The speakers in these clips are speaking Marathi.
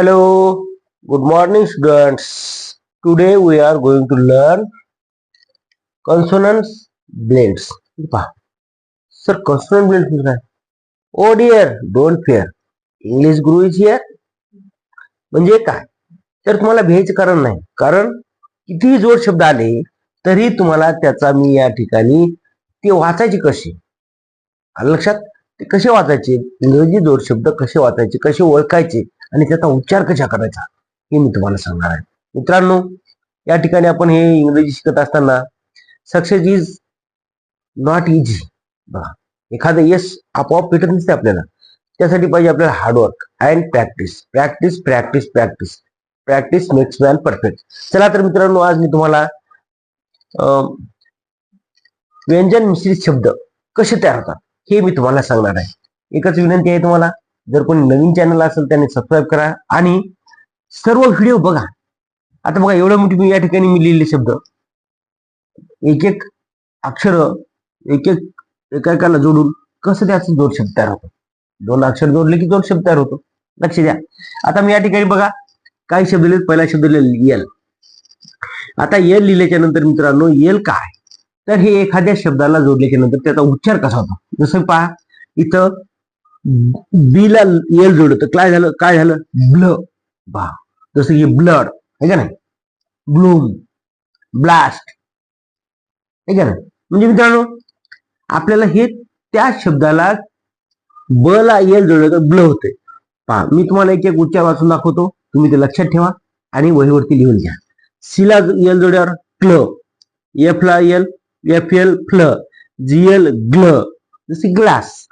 Hello, good morning, students. Today we are going to learn consonants blends. Sir, consonant blends Oh dear, don't fear. Don't fear English here. म्हणजे काय तर तुम्हाला भ्यायचं कारण नाही कारण कितीही जोड शब्द आले तरी तुम्हाला त्याचा मी या ठिकाणी ते वाचायचे कसे लक्षात ते कसे वाचायचे इंग्रजी जोड शब्द कसे वाचायचे कसे ओळखायचे आणि त्याचा उच्चार कशा करायचा हे मी तुम्हाला सांगणार आहे. मित्रांनो या ठिकाणी आपण हे इंग्रजी शिकत असताना सक्सेस इज नॉट इझी बघा एखादं यश आपोआप भेटत नसते आपल्याला. त्यासाठी पाहिजे आपल्याला hard work and practice practice practice practice practice makes man perfect चला तर मित्रांनो आज मी तुम्हाला अं, व्यंजन मिश्रित शब्द कसे तयार होतात हे मी तुम्हाला सांगणार आहे. एकच विनंती आहे तुम्हाला. जर कोणी नवीन चॅनल असेल त्याने सबस्क्राईब करा आणि सर्व व्हिडिओ बघा. आता बघा एवढं मोठी मी या ठिकाणी मी लिहिलेले शब्द. एक एक अक्षर एक एक एकाएकाला जोडून कसं त्याचं जोड शब्द तयार होतो? दोन अक्षर जोडले की जोड शब्द तयार होतो. लक्ष द्या. आता मी या ठिकाणी बघा काही शब्द लिहित पहिला शब्द लिहिले यल आता यल लिहिल्याच्या नंतर मित्रांनो यल काय? तर हे एखाद्या शब्दाला जोडल्याच्या नंतर त्याचा उच्चार कसा होतो? जसं पहा इथं बीला एल जोडलं तर काय झालं? काय झालं? ब्ल. बा. जसं की ब्लड. आहे का नाही? ब्लूम. ब्लास्ट. आहे का नाही? म्हणजे मित्रांनो आपल्याला हे त्या शब्दाला ब ला एल जोडलं तर ब्ल होते. पहा मी तुम्हाला एक एक उच्चार वाचून दाखवतो. तुम्ही ते लक्षात ठेवा आणि वहीवरती लिहून घ्या. सी ला एल जोड्यावर क्ल. एफ ला एल एफ एल फ्ल. जी एल ग्ल. जसे ग्लास.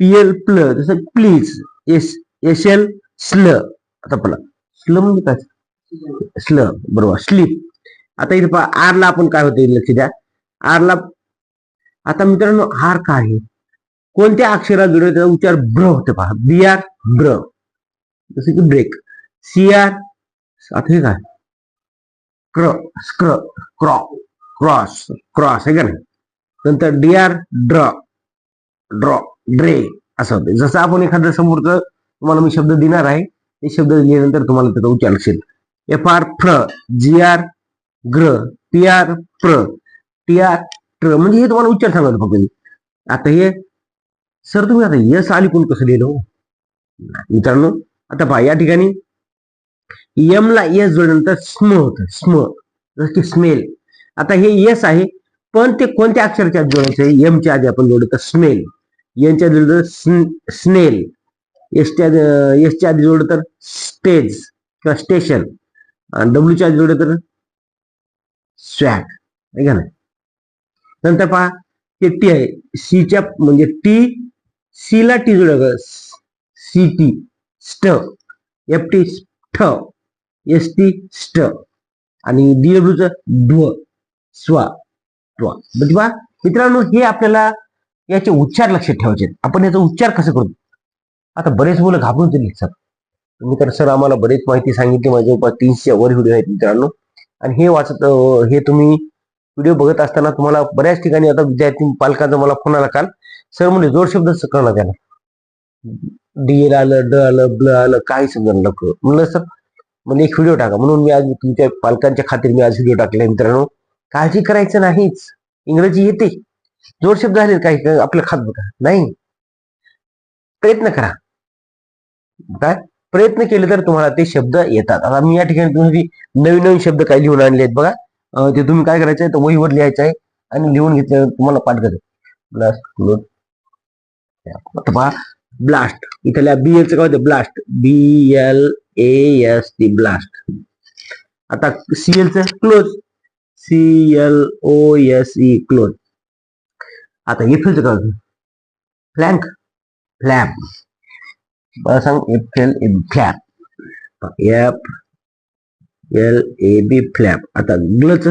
पीएल प्ल जसं प्लीज एस एस एल स्ल आता पला स्ल म्हणजे काय? स्ल बरोबर. स्लीप आता इथे पहा आर ला आपण काय होते? लक्ष द्या. आर ला आता मित्रांनो आर काय आहे? कोणत्या अक्षरा जोडले त्याचा उच्चार ब्र होते पहा. बी आर ब्र. जसं की ब्रेक सी आर आता हे काय? क्र स्क्र क्रॉ क्रॉस क्रॉस आहे का नाही? नंतर डी आर ड्र ड्रॉ ड्रे असं होतं. जसं आपण एखादं समोरचं तुम्हाला मी शब्द देणार आहे ते शब्द दिल्यानंतर तुम्हाला त्याचा उच्चार असेल. एफ आर फ्र जी आर ग्र पी आर प्र टी आर ट्र म्हणजे हे तुम्हाला उच्चार सांगत फक्त मी. आता हे सर तुम्ही आता यस आली कोण कसं लिहिलं हो? मित्रांनो आता पहा या ठिकाणी यम ला यस जोडल्यानंतर स्म होतं. स्म जसं की स्मेल आता हे यस आहे पण ते कोणत्या अक्षराच्या आधी जोडायचं यमच्या एमच्या आधी आपण जोडतो स्मेल यांच्या आधी जोडलं स्नेल. एसच्या एसच्या आधी जोडलं तर स्टेज किंवा स्टेशन. डब्ल्यूच्या आधी जोडलं तर स्वॅग. आहे का नाही? नंतर पहा ते टी आहे. सीच्या म्हणजे टी सी ला टी जोडलं सी टी स्ट. एफ टी ठ. एस टी स्ट. आणि डीडब्ल्यूच ध्व स्वा त्वा. म्हणजे पहा मित्रांनो हे आपल्याला याचे उच्चार लक्षात ठेवायचे आहेत. आपण याचा उच्चार कसं करू? आता बरेच मुलं घाबरून दिली सर तुम्ही तर सर आम्हाला बरेच माहिती सांगितली माझ्या जवळपास तीनशे वर व्हिडिओ आहेत मित्रांनो. आणि हे वाचत हे तुम्ही व्हिडिओ बघत असताना तुम्हाला बऱ्याच ठिकाणी आता विद्यार्थी पालकांचा मला फोन आला काल. सर म्हणजे जोड शब्द कळला त्याला. डी एल आलं ड आलं ब्ल आलं काही समजा नको. म्हणलं सर म्हणजे एक व्हिडिओ टाका. म्हणून मी आज तुमच्या पालकांच्या खातीर मी आज व्हिडिओ टाकला मित्रांनो. काळजी करायचं नाहीच. इंग्रजी येते. जोड शब्द झाले काही? आपलं खात बघा. नाही. प्रयत्न करा. काय? प्रयत्न केले तर तुम्हाला ते शब्द येतात. आता मी या ठिकाणी तुम्ही नवीन नवीन शब्द काही लिहून आणले आहेत बघा. ते तुम्ही काय करायचं आहे? तर वहीवर लिहायचं आहे आणि लिहून घेतल्यावर तुम्हाला पाठ करायचं ब्लास्ट पहा. ब्लास्ट इथल्या बी एलचं काय होतं? Blast B L A S T blast आता सीएलचं close C L O S E close आता एफएलचं करतो फ्लँक फ्लॅंक फ्लॅप मला सांग F flap F L A B flap आता clutch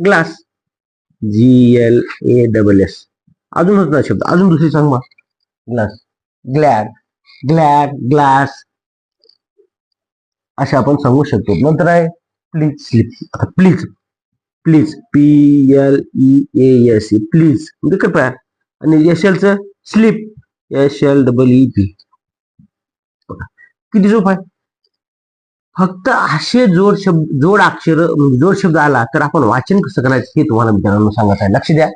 glass G L A double S अजून होत ना शब्द. अजून दुसरी सांग मग. ग्लास ग्लॅड ग्लॅड ग्लास असे आपण सांगू शकतो. नंतर आहे. प्लीज स्लिप आता please please P L E A S E please म्हणजे कृपया आणि S एलचं slip S L double E P किती सोप आहे? फक्त असे जोड शब्द जोड अक्षर जोड शब्द आला तर आपण वाचन कसं करायचं हे तुम्हाला मित्रांनो सांगत आहे. लक्ष द्या.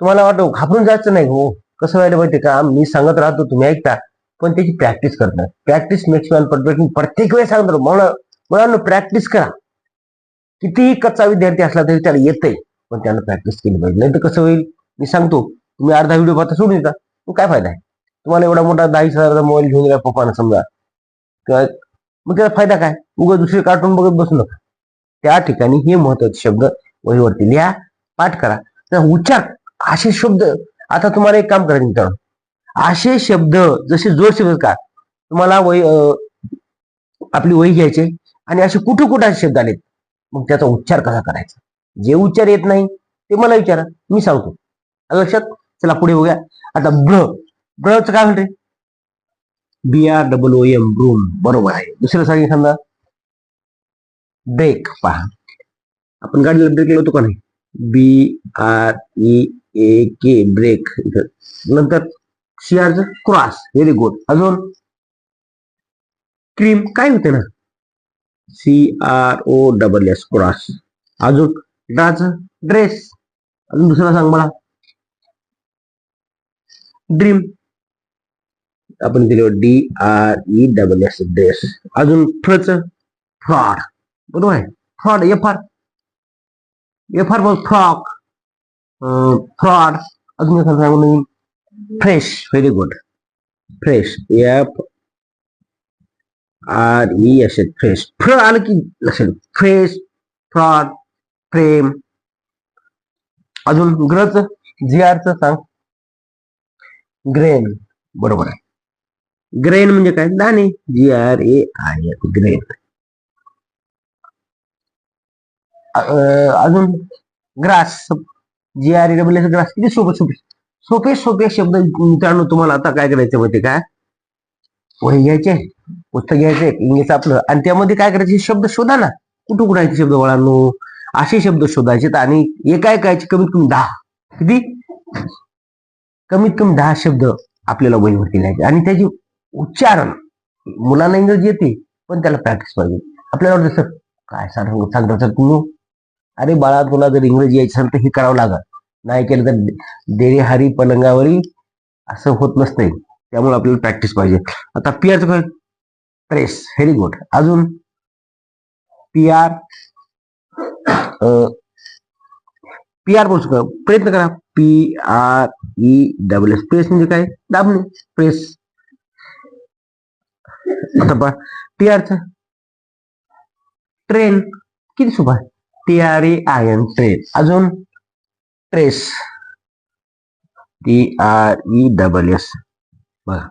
तुम्हाला वाटतं घाबरून जायचं नाही हो. कसं व्हायला माहितीये का? मी सांगत राहतो तुम्ही ऐकता. पण त्याची प्रॅक्टिस करणार प्रॅक्टिस मेक्स मॅन परफेक्ट प्रत्येक वेळेस सांगत राहतो मुलांना प्रॅक्टिस करा. कितीही कच्चा विद्यार्थी असला तरी त्याला येतंय. पण त्यानं प्रॅक्टिस केली पाहिजे. नाही तर कसं होईल? मी सांगतो तुम्ही अर्धा व्हिडिओ पाहता सोडून देता. मग काय फायदा आहे? तुम्हाला एवढा मोठा दहा हजाराचा मोबाईल घेऊन गेला पप्पानं समजा. किंवा मग त्याचा फायदा काय? उगा दुसरे कार्टून बघत बसू नका. त्या ठिकाणी हे महत्त्वाचे शब्द वहीवरती लिहा पाठ करा. तर उच्चार असे शब्द आता तुम्हाला एक काम करायचं मित्रांनो. असे शब्द जसे जोड शब्द का? तुम्हाला वही आपली वही घ्यायचे आणि असे कुठे कुठे असे शब्द आलेत? मग त्याचा उच्चार कसा करायचा? जे उच्चार येत नाही ते मला विचारा मी सांगतो. लक्षात? चला पुढे बघूया. आता ब्र ब्रचं काय म्हणते? B R double O M broom बरोबर आहे. दुसरं सांगितलं समजा. ब्रेक पहा. आपण गाडीला ब्रेक लावतो का नाही? B R E A K break नंतर C R cross very good अजून? क्रीम काय होते ना? C R O double S cross अजून ड्राच ड्रेस अजून दुसरा सांग मला. ड्रीम आपण दिलं D R E double S dress अजून फ्रच फ्रॉड. बरोबर आहे? Fraud F R F R मग फ्रॉक फ्रॉड. अजून सांगून नवीन. Fresh very good fresh F R E S fresh फ्र आलं की लक्षात फ्रेश फ्रॉड फ्रेम अजून ग्रच जी आर सांग. ग्रेन बरोबर आहे. ग्रेन म्हणजे काय? दाणे. G R A I grain अजून grass. G R A W S grass. किती सोपे सोपे. सोपे सोपे शब्द मित्रांनो तुम्हाला आता काय करायचं माहिती काय वही घ्यायचे पुस्तक घ्यायचे इंग्लिश आपलं. आणि त्यामध्ये काय करायचे शब्द शोधा ना. कुठं कुठं आहे ते शब्द वळांनो? असे शब्द शोधायचे आणि एका एकाचे कमीत कमी दहा. किती? कमीत कमी दहा शब्द आपल्याला वहीवरती लिहायचे आणि त्याचे उच्चारण मुलांना इंग्रजी येते पण त्याला प्रॅक्टिस पाहिजे. आपल्याला वाटतं सर काय सांग सांगता सर तुम्ही. अरे बाळा तुला जर इंग्रजी यायची असेल तर हे करावं लागत नाही केलं तर देरे हरी पलंगावरी असं होत नसतंय. आपल्याला प्रॅक्टिस पाहिजे. आता पी आरचं काय प्रेस व्हेरी गुड अजून पी आर पी आर बोलतो का प्रयत्न करा. P R E double S press म्हणजे प्रेस आता टी आरच ट्रेन किती सोपा T R A I N train अजून tress T R E double S बघा.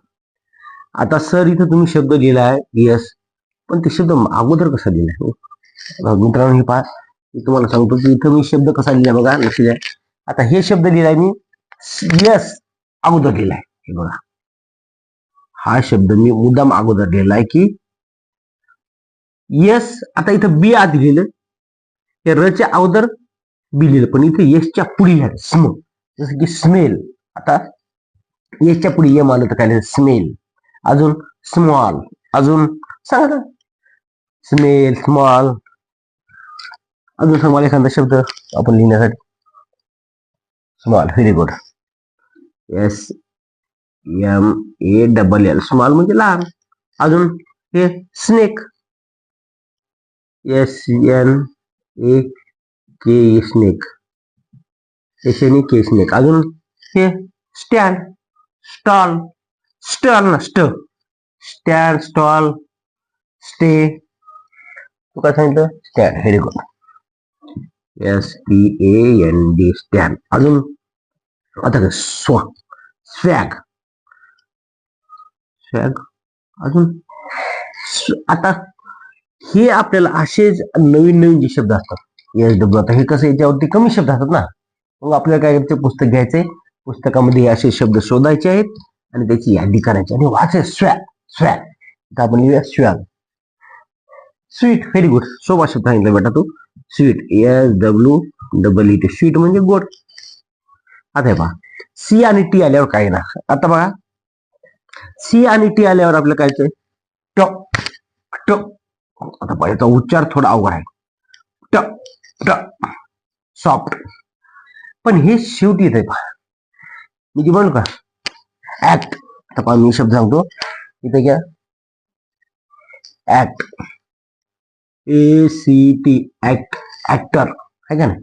आता सर इथं तुम्ही शब्द गेलाय यस पण ते शब्द अगोदर कसा दिलाय? हो. मित्रांनो हे पहा. मी तुम्हाला सांगतो की इथं मी शब्द कसा लिहिला बघा लक्ष द्या. आता हे शब्द लिहिलाय मी यस अगोदर लिहिलाय हे बघा. हा शब्द मी मुद्दाम अगोदर लिहिलाय की यस आता इथं बी आधी लिहिलं. हे रच्या अगोदर बी लिहिलं. पण इथे यसच्या पुढे लिहिलं. स्म जसं की स्मेल आता यशच्या पुढे यम आलं तर काय स्मेल अजून स्मॉल अजून सांगा ना. स्मेल स्मॉल अजून सांग मला एखादा शब्द आपण लिहिण्यासाठी. Small very good S M A double L small म्हणजे लहान. अजून हे snake S N A K snake S N A K snake अजून हे स्टँड स्टॉल. स्टॉल ना स्ट स्टँड स्टॉल. स्टे. तू काय सांगितलं? Stand very good S P A N D stand अजून? आता स्व. स्वॅग. स्वॅग. अजून? आता हे आपल्याला असेच नवीन नवीन जे शब्द असतात एस डब्ल्यू आता हे कसं याच्यावरती कमी शब्द असतात ना? मग आपल्याला काय करायचं? पुस्तक घ्यायचंय. पुस्तकामध्ये असे शब्द शोधायचे आहेत आणि त्याची यादी करायची आणि वाचे स्वॅग स्वॅग आता आपण लिहूया स्वॅग स्वीट व्हेरी गुड सोबा शब्द सांगितलं बेटा तू. Sweet S W double E T sweet म्हणजे गोड आता पहा. सी आणि टी आल्यावर काय ना आता बघा. सी आणि टी आल्यावर आपलं काय ट ट आता याचा उच्चार थोडा अवघड आहे. ट ट सॉफ्ट पण हे शेवटी येत आहे पहा. मी ती म्हणू का? ऍक्ट आता मी शब्द सांगतो. इथे घ्या. Act A C T act actor आहे का ना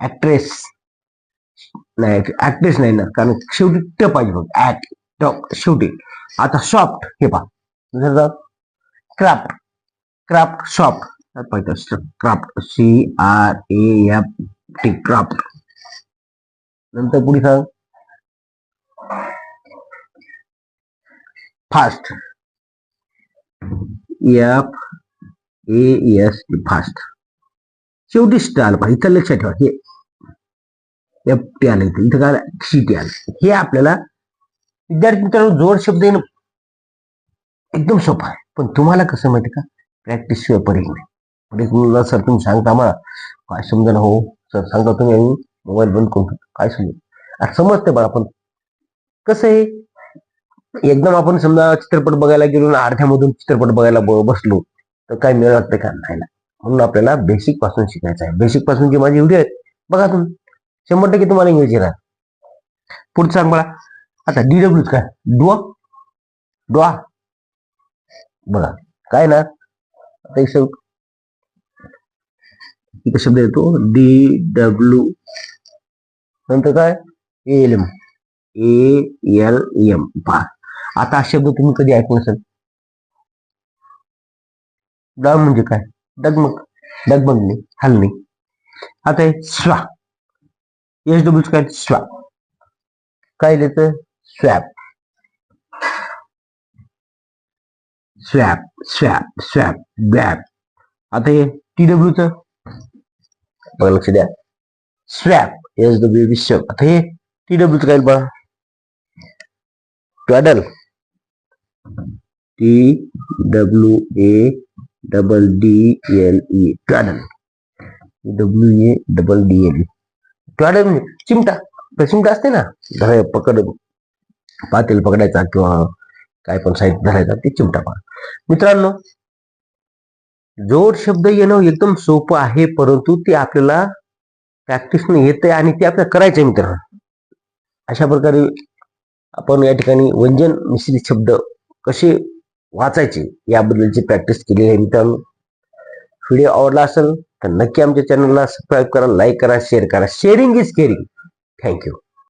ऍक्ट्रेस नाही ऍक्ट्रेस नाही ना. कारण शेवटी ट पाहिजे बघ ऍक्ट ट शेवटी. आता सॉफ्ट हे पहा. क्राफ्ट क्राफ्ट सॉफ्ट पाहिजे craft C R A F T craft नंतर पुढे सांग. Fast F A S fast शेवटी स्टाल पाहिजे. इथं लक्षात ठेवा. हे एफ टी आलं इथं. इथं काय सी टी आलं हे आपल्याला विद्यार्थी मित्रांनो जोड शब्द येणं एकदम सोपा आहे. पण तुम्हाला कसं माहिती का? प्रॅक्टिस शिवाय पर्याय नाही. प्रत्येक सर तुम्ही सांगता मला काय समजा हो? सर सांगा तुम्ही आम्ही. मोबाईल बंद करून काय समजेल? आता समजते बघा पण कसं आहे? एकदम आपण समजा चित्रपट बघायला गेलो ना अर्ध्यामधून चित्रपट बघायला ब- बसलो तर काय मिळत ते का? नाही ना. म्हणून आपल्याला बेसिकपासून शिकायचं आहे. बेसिकपासून जे माझे व्हिडिओ आहेत बघा तुम्ही. शंभर टक्के तुम्हाला इंग्लिश येणार. पुढचं सांग मला आता डीडब्ल्यू काय? डुआ डुआ बघा. काय ना आता एक शब्द शब्द येतो. डी डब्ल्यू नंतर काय? L M A L M पहा. आता हा शब्द तुम्ही कधी ऐकून नसेल. डाळ म्हणजे काय? डगमग डगमगणे हलणे आता हे स्वा. एच डब्ल्यू काय? स्वा. काय लिहितं स्वॅप. स्वॅप स्वॅप स्वॅप बॅप. आता हे टी डब्ल्यूच बघा लक्ष द्या. स्वॅप एस डब्ल्यू विश्व. आता हे टी डब्ल्यूच काय बघा? Treadle T W A double D L E treadle W A double D L E treadle म्हणजे चिमटा. चिमटा असते ना धराय पकड पातेल पकडायचा किंवा काय पण साहित्य धरायचा ते चिमटा पहा मित्रांनो जोड शब्द येणं एकदम सोपं आहे परंतु ते आपल्याला प्रॅक्टिसने येते आणि ते आपल्याला करायचं मित्रांनो. अशा प्रकारे आपण या ठिकाणी व्यंजन मिश्रित शब्द कसे वाचायचे याबद्दलची प्रॅक्टिस केली आहे मित्रांनो. व्हिडिओ आवडला असेल तर नक्की आमच्या चॅनलला सबस्क्राईब करा लाईक करा शेअर करा. Sharing is caring thank you